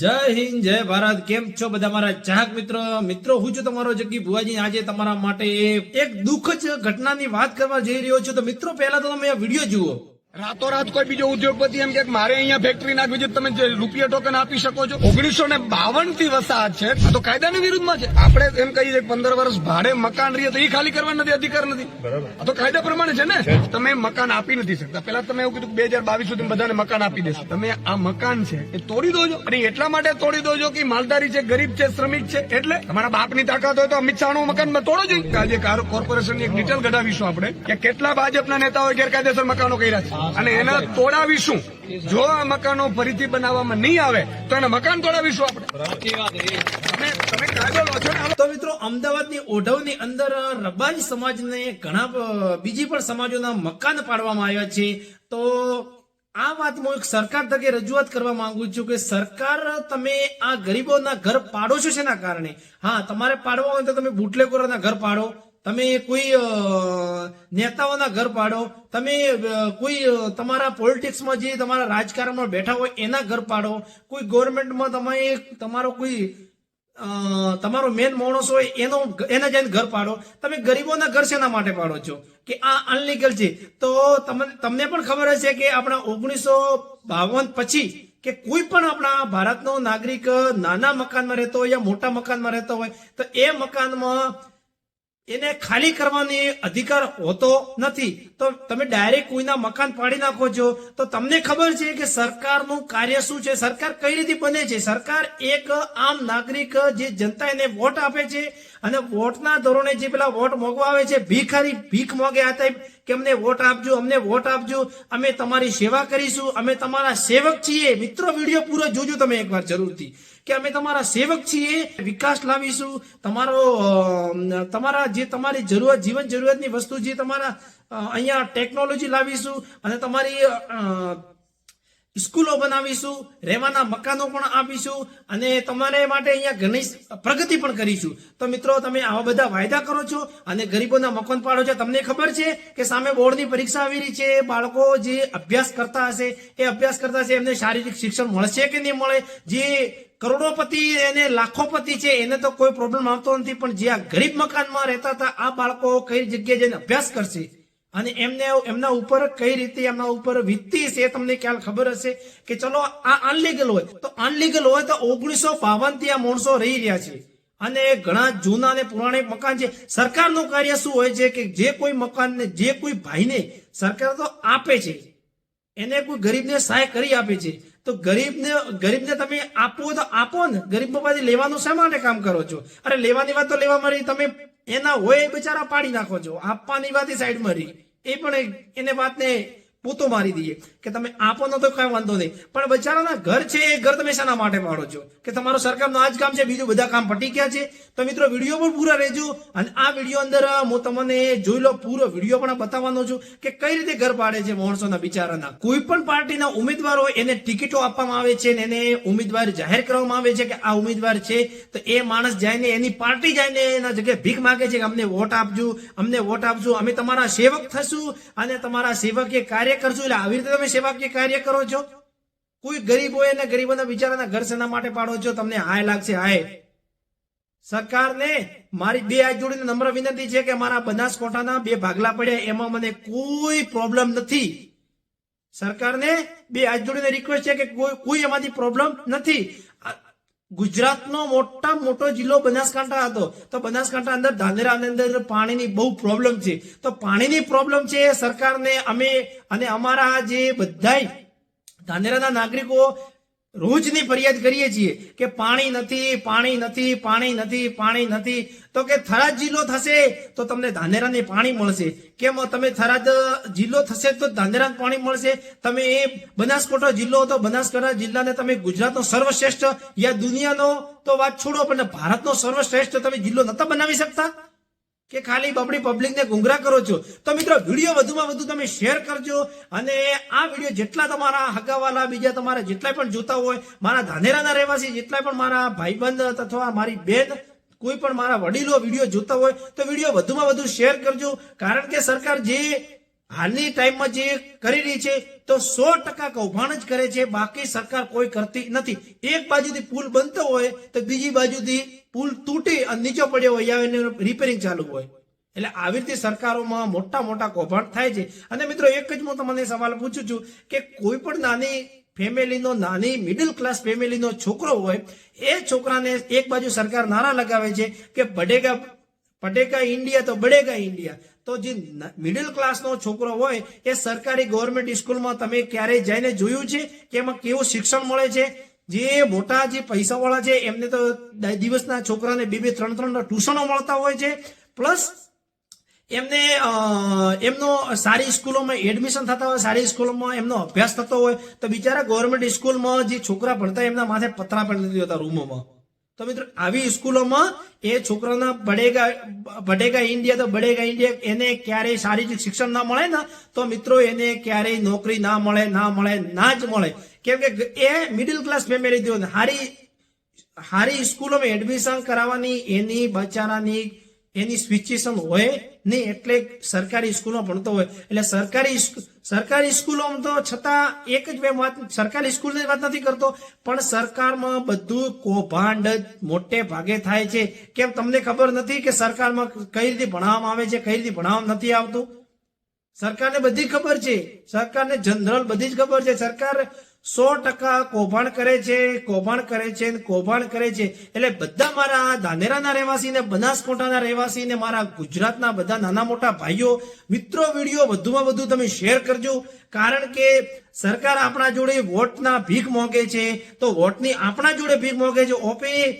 જય હિન્દ, જય ભારત. કેમ છો બધા મારા ચાહક મિત્રો? મિત્રો, હું છું તમારો જગ્ગી ભુવાજી આજે તમારા માટે એક દુઃખ ઘટનાની વાત કરવા જઈ રહ્યો છું. તો મિત્રો, પહેલા તો તમે વીડિયો જુઓ. રાતોરાત કોઈ બીજો ઉદ્યોગપતિ એમ કે મારે અહીંયા ફેક્ટરી નાખવી છે તમે જે રૂપિયા ટોકન આપી શકો છો ઓગણીસો ને બાવનથી વસાહત છે. આ તો કાયદાની વિરુદ્ધમાં છે. આપણે એમ કહીએ પંદર વર્ષ ભાડે મકાન રહીએ તો એ ખાલી કરવા નથી અધિકાર નથી. આ તો કાયદા પ્રમાણે છે ને? તમે મકાન આપી નથી શકતા. પેલા તમે એવું કીધું બે હજાર બાવીસ સુધી બધાને મકાન આપી દેશો. તમે આ મકાન છે એ તોડી દોજો. અને એટલા માટે તોડી દોજો કે માલધારી છે ગરીબ છે શ્રમિક છે એટલે તમારા બાપની તાકાત હોય તો અમિત શાહનું મકાન તોડો જોઈએ આજે કોર્પોરેશનની એક ડિટેલ કઢાવીશું આપણે કે કેટલા ભાજપના નેતાઓએ ગેરકાયદેસર મકાનો કર્યા છે. અને એના તોડાવીશું. જો આ મકાનો ફરીથી બનાવવામાં નહીં આવે તો એના મકાન તોડાવીશું આપણે. તમે તમે કાયદો લો છો ને આ તો મિત્રો અમદાવાદની ઓઢવની અંદર રબારી સમાજને ઘણા બીજી પણ સમાજોના મકાન પાડવામાં આવ્યા છે. તો આ વાત હું એક સરકાર તકે રજૂઆત કરવા માંગુ છું કે સરકાર તમે આ ગરીબોના ઘર પાડો છો શેના કારણે? હા તમારે પાડવા હોય તો તમે બુટલેકોરોના ઘર પાડો. તમે કોઈ નેતાઓના ઘર પાડો, તમે કોઈ તમારા પોલિટિક્સમાં જે તમારા રાજકારણમાં બેઠા હોય એના ઘર પાડો, કોઈ ગવર્મેન્ટમાં તમે તમારો કોઈ તમારો મેન માણસ હોય એનો, એના જઈને ઘર પાડો. તમે ગરીબોના ઘર શેના માટે પાડો છો? કે આ અનલીગલ છે? તો તમને તમને પણ ખબર હશે કે આપણા ઓગણીસો બાવન પછી કે કોઈ પણ આપણા ભારતનો નાગરિક નાના મકાનમાં રહેતો હોય યા મોટા મકાનમાં રહેતો હોય, તો એ મકાનમાં એને ખાલી કરવાની અધિકાર હોતો નથી. તો તમે ડાયરેક્ટ કોઈના મકાન પાડી નાખો છો, તો તમને ખબર છે કે સરકારનું કાર્ય શું છે? સરકાર કઈ રીતે બને છે? સરકાર એક આમ નાગરિક જે જનતા એને વોટ આપે છે અને વોટના ધોરણે જે પેલા વોટ મોગવા આવે છે, ભીખારી ભીખ મોગે હતા કે અમને વોટ આપજો, અમને વોટ આપજો, અમે તમારી સેવા કરીશું, અમે તમારા સેવક છીએ. મિત્રો, વીડિયો પૂરો જોજો તમે એકવાર જરૂરથી. કે અમે તમારા સેવક છીએ, વિકાસ લાવીશું, તમારો તમારા જે તમારી જરૂરત જીવન જરૂરિયાતની વસ્તુ જે તમારા અહીંયા ટેકનોલોજી લાવીશું અને તમારી સ્કૂલો બનાવીશું, રહેવાના મકાનો પણ આપીશું અને તમારે માટે અહીંયા ઘણી પ્રગતિ પણ કરીશું. તો મિત્રો, તમે આવા બધા વાયદા કરો છો અને ગરીબોના મકાન પાડો છો. તમને ખબર છે કે સામે બોર્ડની પરીક્ષા આવી રહી છે. બાળકો જે અભ્યાસ કરતા હશે, એ અભ્યાસ કરતા હશે, એમને શારીરિક શિક્ષણ મળશે કે નહીં મળે? જે કરોડોપતિ અને લાખોપતિ છે, એને તો કોઈ પ્રોબ્લેમ આવતો નથી. પણ જે આ ગરીબ મકાનમાં રહેતા હતા, આ બાળકો કઈ જગ્યાએ જઈને અભ્યાસ કરશે? અને એમને એમના ઉપર કઈ રીતે એમના ઉપર વીતતી છે એ તમને ખ્યાલ ખબર હશે કે ચલો આ અનલીગલ હોય. તો અનલીગલ હોય તો ઓગણીસો બાવનથી આ માણસો રહી રહ્યા છે. અને ઘણા જૂના અને પુરાણિક મકાન છે. સરકારનું કાર્ય શું હોય છે કે જે કોઈ મકાનને, જે કોઈ ભાઈને સરકાર તો આપે છે. એને કોઈ ગરીબને સહાય કરી આપે છે. તો ગરીબને ગરીબને તમે આપો તો આપો ને. ગરીબ પાસે લેવાનું શા માટે કામ કરો છો? અરે લેવાની વાત તો લેવા મળી તમે એના હોય બિચારા પાડી નાખો છો. આપવાની વાત સાઈડ મરી. એ પણ એને વાતને પૂતો મારી દઈએ. કે તમે આપો ન તો કઈ વાંધો નહીં. પણ બચારાના ઘર છે એ ઘર તમે શાના માટે પાડો છો? કે તમારો સરકારનું આ જ કામ છે, બીજું બધા કામ પટી ગયા છે? તો મિત્રો, વીડિયો પણ પૂરા રહેજો. અને આ વીડિયો અંદર હું તમને જોઈ લો, પૂરો વીડિયો પણ બતાવવાનો છું કે કઈ રીતે ઘર પાડે છે માણસોના બિચારાના. કોઈ પણ પાર્ટીના ઉમેદવાર હોય એને ટિકિટો આપવામાં આવે છે અને એને ઉમેદવાર જાહેર કરવામાં આવે છે કે આ ઉમેદવાર છે, તો એ માણસ જઈને એની પાર્ટી જઈને એના જગ્યાએ ભીખ માગે છે કે અમને વોટ આપજો, અમને વોટ આપજો, અમે તમારા સેવક થશું અને તમારા સેવકે કાર્ય કરશું એટલે આવી રીતે તમે સેવાકીય કાર્ય કરો છો. કોઈ ગરીબ હોય અને ગરીબોના બિચારાના ઘર સેના માટે પાડો છો, તમને હાય લાગશે, હાય. સરકારને મારી બે હાથ જોડીને નમ્ર વિનંતી છે કે મારા બનાસકોઠાના બે ભાગલા પડ્યા, એમાં મને કોઈ પ્રોબ્લેમ નથી. સરકારને બે હાથ જોડીને રિક્વેસ્ટ છે કે કોઈ કોઈ એમાંથી પ્રોબ્લેમ નથી. ગુજરાતનો મોટા મોટો જિલ્લો બનાસકાંઠા હતો. તો બનાસકાંઠા અંદર ધાનેરાની અંદર પાણીની બહુ પ્રોબ્લેમ છે. તો પાણીની પ્રોબ્લેમ છે સરકારને અમે અને અમારા જે બધાય ધાનેરાના નાગરિકો રોજની ફરિયાદ કરીએ છીએ કે પાણી નથી પાણી નથી પાણી નથી પાણી નથી. તો કે થરાદ જિલ્લો થશે તો તમને ધાનેરાને પાણી મળશે. કેમ તમે થરાદ જિલ્લો થશે તો ધાનેરા પાણી મળશે? તમે એ બનાસકાંઠા જિલ્લો હતો, બનાસકાંઠા જિલ્લાને તમે ગુજરાતનો સર્વશ્રેષ્ઠ, યા દુનિયાનો તો વાત છોડો, પણ ભારતનો સર્વશ્રેષ્ઠ તમે જિલ્લો નતા બનાવી શકતા? કે ખાલી બબડી પબ્લિકને ગુંગરા કરો છો? તો મિત્રો, વીડિયો વધુમાં વધુ તમે શેર કરજો અને આ વીડિયો જેટલા તમારા હગાવાલા બીજા તમારા જેટલા પણ જોતા હોય, મારા ધાનેરાના રહેવાસી જેટલા પણ મારા ભાઈબંધ અથવા મારી બેન, કોઈ પણ મારા વડીલો વીડિયો જોતા હોય, તો વીડિયો વધુમાં વધુ શેર કરજો. કારણ કે સરકાર જે હાલની ટાઈમમાં જે કરી રહી છે, તો સો ટકા કૌભાંડ જ કરે છે. બાકી સરકાર કોઈ કરતી નથી. એક બાજુથી પુલ બનતો હોય, તો બીજી બાજુથી પુલ તૂટી અને નીચે પડ્યો હોય એને રિપેરિંગ ચાલુ હોય. એટલે આવી રીતે સરકારોમાં મોટા મોટા કૌભાંડ થાય છે. અને મિત્રો, એક જ હું તમને સવાલ પૂછું છું કે કોઈ પણ નાની ફેમિલીનો, નાની મિડલ ક્લાસ ફેમિલીનો છોકરો હોય, એ છોકરાને એક બાજુ સરકાર નારા લગાવે છે કે બડેગા પટેકા ઇન્ડિયા તો બડેગા ઇન્ડિયા. તો જે મિડલ ક્લાસનો છોકરો હોય, એ સરકારી ગવર્મેન્ટ સ્કૂલમાં તમે ક્યારેય જઈને જોયું છે કે એમાં કેવું શિક્ષણ મળે છે? જે મોટા જે પૈસાવાળા છે, એમને તો દિવસના છોકરાને બે બે, ત્રણ ત્રણ ટ્યુશનો મળતા હોય છે. પ્લસ, એમને એમનો સારી સ્કૂલોમાં એડમિશન થતા હોય, સારી સ્કૂલોમાં એમનો અભ્યાસ થતો હોય, તો બિચારા ગવર્મેન્ટ સ્કૂલમાં જે છોકરા ભણતા એમના માથે પતરા પણ નથી હોતા રૂમોમાં. તો મિત્રો, આવી સ્કૂલોમાં એ છોકરાના બડેગા ભટેગા ઇન્ડિયા તો બડેગા ઇન્ડિયા, એને ક્યારેય શારીરિક શિક્ષણ ના મળે ને, તો મિત્રો એને ક્યારેય નોકરી ના મળે ના મળે, ના જ મળે. કેમ કે એ મિડલ ક્લાસ ફેમિલી થયો સારી હારી સ્કૂલોમાં એડમિશન કરાવવાની એની બચારાની એની સિચ્યુએશન હોય નહીં એટલે સરકારી સ્કૂલમાં ભણતો હોય. એટલે સરકારી સરકારી સ્કૂલોમાં તો છતાં એક જ મેં વાત, સરકારી સ્કૂલની વાત નથી કરતો, પણ સરકારમાં બધું કૌભાંડ જ મોટે ભાગે થાય છે. કેમ તમને ખબર નથી કે સરકારમાં કઈ રીતે ભણાવવામાં આવે છે, કઈ રીતે ભણાવવામાં નથી આવતું? સરકારને બધી ખબર છે. સરકારને જનરલ બધી જ ખબર છે. સરકાર સો ટકા કૌભાંડ કરે છે, કૌભાંડ કરે છે કૌભાંડ કરે છે. એટલે બધા મારા ધાનેરાના રહેવાસી ને બનાસકોંઠાના રહેવાસી ને મારા ગુજરાતના બધા નાના મોટા ભાઈઓ, મિત્રો, વીડિયો વધુમાં વધુ તમે શેર કરજો. કારણ કે સરકાર આપણા જોડે વોટના ભીખ મોગે છે. તો વોટની આપણા જોડે ભીખ મોગે છે. ઓપે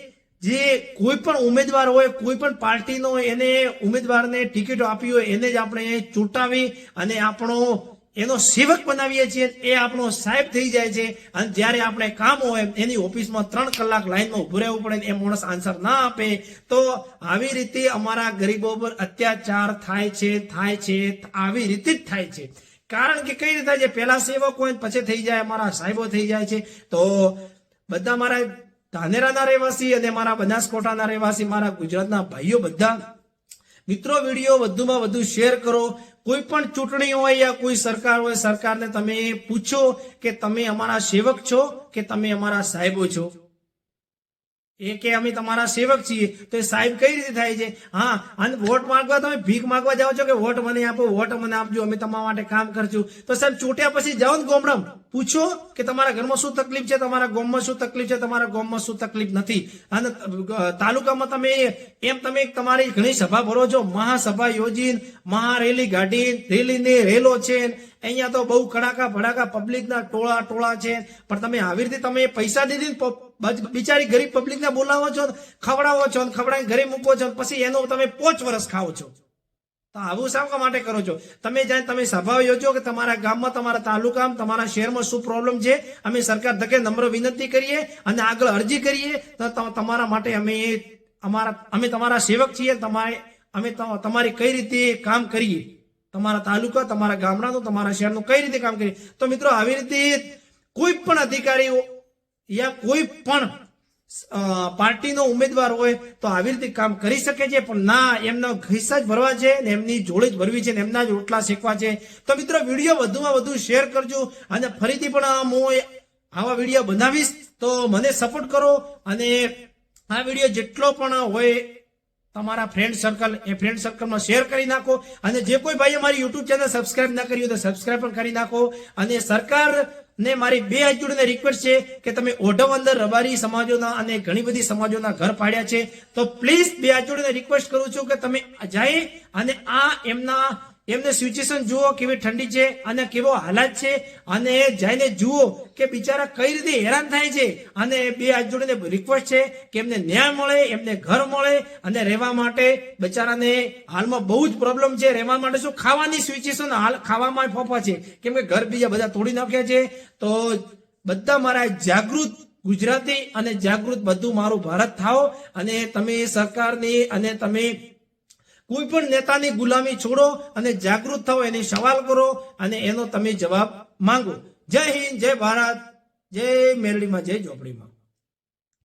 જે કોઈ પણ ઉમેદવાર હોય, કોઈ પણ પાર્ટીનો એને ઉમેદવારને ટિકિટો આપી હોય, એને જ આપણે ચૂંટાવી અને આપણો એનો સેવક બનાવીએ છીએ, એ આપણો સાહેબ થઈ જાય છે. અને જ્યારે આપણે કામ હોય, એની ઓફિસમાં ત્રણ કલાક લાઈનમાં ઉભું રહેવું પડે એ માણસ આન્સર ના આપે, તો આવી રીતે અમારા ગરીબો પર અત્યાચાર થાય છે થાય છે, આવી રીતે જ થાય છે. કારણ કે કઈ રીતે થાય છે? પહેલા સેવક હોય પછી થઈ જાય, અમારા સાહેબો થઈ જાય છે. તો બધા મારા ધાનેરાના રહેવાસી અને મારા બનાસકોટાના રહેવાસી, મારા ગુજરાતના ભાઈઓ બધા, મિત્રો, વીડિયો વધુમાં વધુ શેર કરો. કોઈ પણ ચૂંટણી હોય યા કોઈ સરકાર હોય, સરકારને તમે પૂછો કે તમે અમારા સેવક છો કે તમે અમારા સાહેબો છો? એ કે અમે તમારા સેવક છીએ. તો એ સાહેબ કઈ રીતે થાય છે? હા, અને વોટ માંગવા તમે ભીખ માંગવા જાઓ છો કે વોટ મને આપો, વોટ મને આપજો, અમે તમારા માટે કામ કરશું. તો સાહેબ, ચૂંટ્યા પછી જાઓ ને ગોમડમ. પૂછો કે તમારા ઘરમાં શું તકલીફ છે? તમારા ગામમાં શું તકલીફ છે? તમારા ગામમાં શું તકલીફ નથી? અને તાલુકામાં તમે એમ તમે તમારી ઘણી સભા ભરો છો. મહાસભા યોજીને, મહારેલી ગાડી, રેલીને રેલો છે. અહીંયા તો બહુ કડાકા ભડાકા પબ્લિકના ટોળા ટોળા છે. પણ તમે આવી રીતે તમે પૈસા દીધી બિચારી ગરીબ પબ્લિકને બોલાવો છો, ખવડાવો છો ખવડાવીને ઘરે મૂકો છો પછી એનો તમે પોચ વર્ષ ખાઓ છો. તો આવું શા માટે કરો છો? તમે જાય તમે સભા યોજો કે તમારા ગામમાં, તમારા તાલુકામાં, તમારા શહેરમાં શું પ્રોબ્લેમ છે? અમે સરકાર ધકે નમ્ર વિનંતી કરીએ અને આગળ અરજી કરીએ ત- તમારા માટે અમે અમારા, અમે તમારા સેવક છીએ, તમારે, અમે તમારી કઈ રીતે કામ કરીએ? તમારા તાલુકા, તમારા ગામડાનું, તમારા શહેરનું કઈ રીતે કામ કરીએ? તો મિત્રો, આવી રીતે કોઈ પણ અધિકારીઓ યા કોઈ પણ પાર્ટીનો ઉમેદવાર હોય તો આવી રીતે કામ કરી શકે છે, પણ ના, એમના ખિસ્સા જ ભરવા છે ને એમની જોડે જ ભરવી છે ને એમના જ રોટલા શેકવા છે. તો મિત્રો, વીડિયો વધુમાં વધુ શેર કરજો અને ફરીથી પણ હું આવા વીડિયો બનાવીશ તો મને સપોર્ટ કરો અને આ વીડિયો જેટલો પણ હોય તમારા ફ્રેન્ડ સર્કલ એ ફ્રેન્ડ સર્કલમાં શેર કરી નાખો. અને જે કોઈ ભાઈ અમારી યુટ્યુબ ચેનલ સબસ્ક્રાઇબ ના કરી હોય તો સબસ્ક્રાઇબ પણ કરી નાખો. અને સરકાર ને મારી બે હાથ રિક્વેસ્ટ છે કે તમે ઓઢવ અંદર રબારી સમાજોના અને ઘણી બધી સમાજોના ઘર પાડ્યા છે. તો પ્લીઝ બે હાથ રિક્વેસ્ટ કરું છું કે તમે જાય અને આ એમના એમને સિચ્યુએશન જુઓ, કેવી ઠંડી છે અને કેવો હાલાત છે અને જઈને જુઓ કે બિચારા કઈ રીતે હેરાન થાય છે અને બે હાથ જોડીને રિક્વેસ્ટ છે કે એમને ન્યાય મળે, એમને ઘર મળે અને રહેવા માટે બિચારાને હાલમાં બહુ જ પ્રોબ્લેમ છે. રહેવા માટે શું ખાવાની સિચ્યુએશન હાલ ખાવામાં ફોફા છે. કેમ કે ઘર બીજા બધા તોડી નાખ્યા છે. તો બધા મારા જાગૃત ગુજરાતી અને જાગૃત બધું મારું ભારત થાઓ અને તમે સરકારની અને તમે કોઈ પણ નેતાની ગુલામી છોડો અને જાગૃત થાઓ, એની સવાલ કરો અને એનો તમે જવાબ માંગો. જય હિન્દ, જય ભારત, જય મેરડીમાં, જય ઝોપડીમાં.